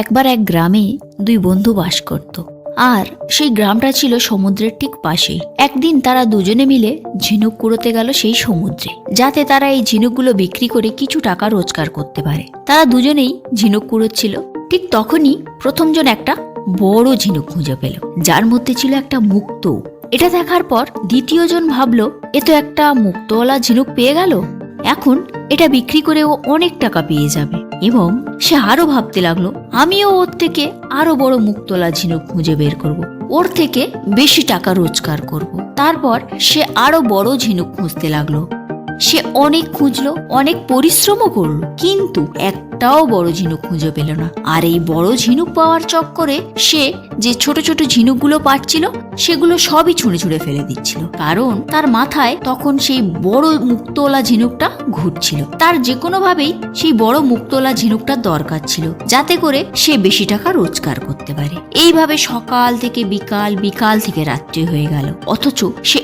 একবার এক গ্রামে দুই বন্ধু বাস করত। আর সেই গ্রামটা ছিল সমুদ্রের ঠিক পাশেই। একদিন তারা দুজনে মিলে ঝিনুক কুড়োতে গেল সেই সমুদ্রে, যাতে তারা এই ঝিনুকগুলো বিক্রি করে কিছু টাকা রোজগার করতে পারে। তারা দুজনেই ঝিনুক কুড়োচ্ছিল। ঠিক তখনই প্রথমজন একটা বড় ঝিনুক খুঁজে পেল, যার মধ্যে ছিল একটা মুক্ত। এটা দেখার পর দ্বিতীয়জন ভাবলো, এ তো একটা মুক্তওয়ালা ঝিনুক পেয়ে গেল? এখন এটা বিক্রি করে ও অনেক টাকা পেয়ে যাবে। এবং সে আরও ভাবতে লাগল, আমিও ওর থেকে আরও বড় মুক্তলা ঝিনুক খুঁজে বের করব। ওর থেকে বেশি টাকা রোজগার করব। তারপর সে আরও বড় ঝিনুক খুঁজতে লাগল সে অনেক খুঁজলো, অনেক পরিশ্রমও করল, কিন্তু একটাও বড় ঝিনুক খুঁজে পেল না। আর এই বড় ঝিনুক পাওয়ার চক্করে সে যে ছোট ছোট ঝিনুকগুলো পাচ্ছিল, সেগুলো সবই ছুঁড়ে ছুঁড়ে ফেলে দিচ্ছিল। কারণ তার মাথায় তখন সেই বড় মুক্তওয়ালা ঝিনুকটা ঘুরছিল। তার যে কোনোভাবেই সেই বড় মুক্তওয়ালা ঝিনুকটা দরকার ছিল, যাতে করে সে বেশি টাকা রোজগার করতে পারে। এইভাবে সকাল থেকে বিকাল বিকাল থেকে রাত্রি হয়ে গেল। অথচ সে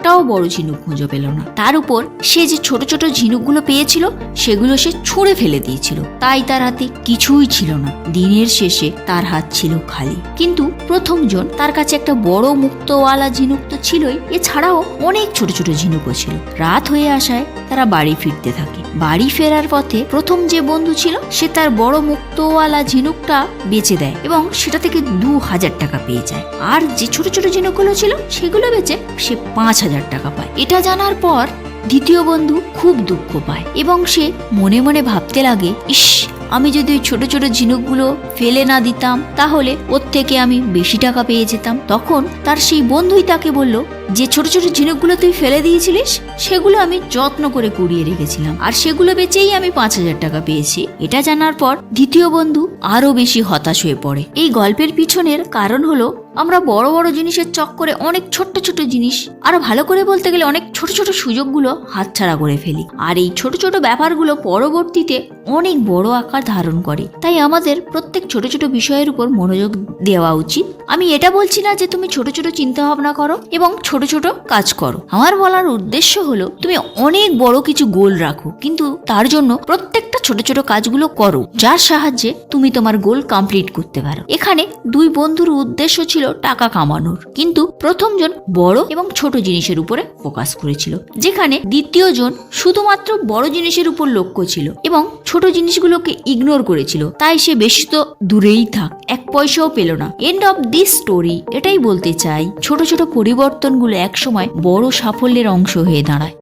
একটাও বড় ঝিনুক খুঁজে পেল না। তার উপর সে যে ছোট ছোট ঝিনুকগুলো পেয়েছিল, সেগুলো সে ছুঁড়ে ফেলে দিয়েছিল। তাই তার হাতে কিছুই ছিল না। দিনের শেষে তার হাত ছিল খালি। কিন্তু প্রথমজন তার কাছে একটা বড় মুক্তওয়ালা ঝিনুক তো ছিলই, এছাড়াও অনেক ছোট ছোট ঝিনুকও ছিল। রাত হয়ে আসায় তারা বাড়ি ফিরতে থাকে। বাড়ি ফেরার পথে প্রথম যে বন্ধু ছিল, সে তার বড় মুক্তওয়ালা ঝিনুকটা বেচে দেয় এবং সেটা থেকে দু হাজার টাকা পেয়ে যায়। আর যে ছোট ছোট ঝিনুকগুলো ছিল, সেগুলো বেচে সে পাঁচ হাজার টাকা পায়। এটা জানার পর দ্বিতীয় বন্ধু খুব দুঃখ পায় এবং সে মনে মনে ভাবতে লাগে, ইস, আমি যদি ওই ছোট ছোট ঝিনুকগুলো ফেলে না দিতাম, তাহলে ওর থেকে আমি বেশি টাকা পেয়ে যেতাম। তখন তার সেই বন্ধুই তাকে বলল, যে ছোট ছোট ঝিনুকগুলো তুই ফেলে দিয়েছিলিস, সেগুলো আমি যত্ন করে কুড়িয়ে রেখেছিলাম। আর সেগুলো বেচেই আমি পাঁচ হাজার টাকা পেয়েছি। এটা জানার পর দ্বিতীয় বন্ধু আরও বেশি হতাশ হয়ে পড়ে। এই গল্পের পিছনের কারণ হলো আমরা বড় বড় জিনিসের চক্করে অনেক ছোট্ট ছোট জিনিস, আরও ভালো করে বলতে গেলে অনেক ছোট ছোট সুযোগগুলো হাতছাড়া করে ফেলি। আর এই ছোট ছোট ব্যাপারগুলো পরবর্তীতে অনেক বড় আকার ধারণ করে। তাই আমাদের প্রত্যেক ছোট ছোট বিষয়ের উপর মনোযোগ দেওয়া উচিত। আমি এটা বলছি না যে তুমি ছোট ছোট চিন্তা ভাবনা করো এবং ছোট ছোট কাজ করো। আমার বলার উদ্দেশ্য হলো, তুমি অনেক বড় কিছু গোল রাখো, কিন্তু তার জন্য প্রত্যেকটা ছোট ছোট কাজগুলো করো, যার সাহায্যে তুমি তোমার গোল কমপ্লিট করতে পারো। এখানে দুই বন্ধুর উদ্দেশ্য ছিল টাকা কামানোর। কিন্তু প্রথমজন বড় এবং ছোট জিনিসের উপরে ফোকাস করেছিল, যেখানে দ্বিতীয়জন শুধুমাত্র বড় জিনিসের উপর লক্ষ্য ছিল এবং ছোট জিনিসগুলোকে ইগনোর করেছিল। তাই সে বেশি তো দূরেই থাক, এক পয়সাও পেল না। এন্ড অফ দিস স্টোরি এটাই বলতে চাই, ছোট ছোট পরিবর্তনগুলো একসময় বড় সাফল্যের অংশ হয়ে দাঁড়ায়।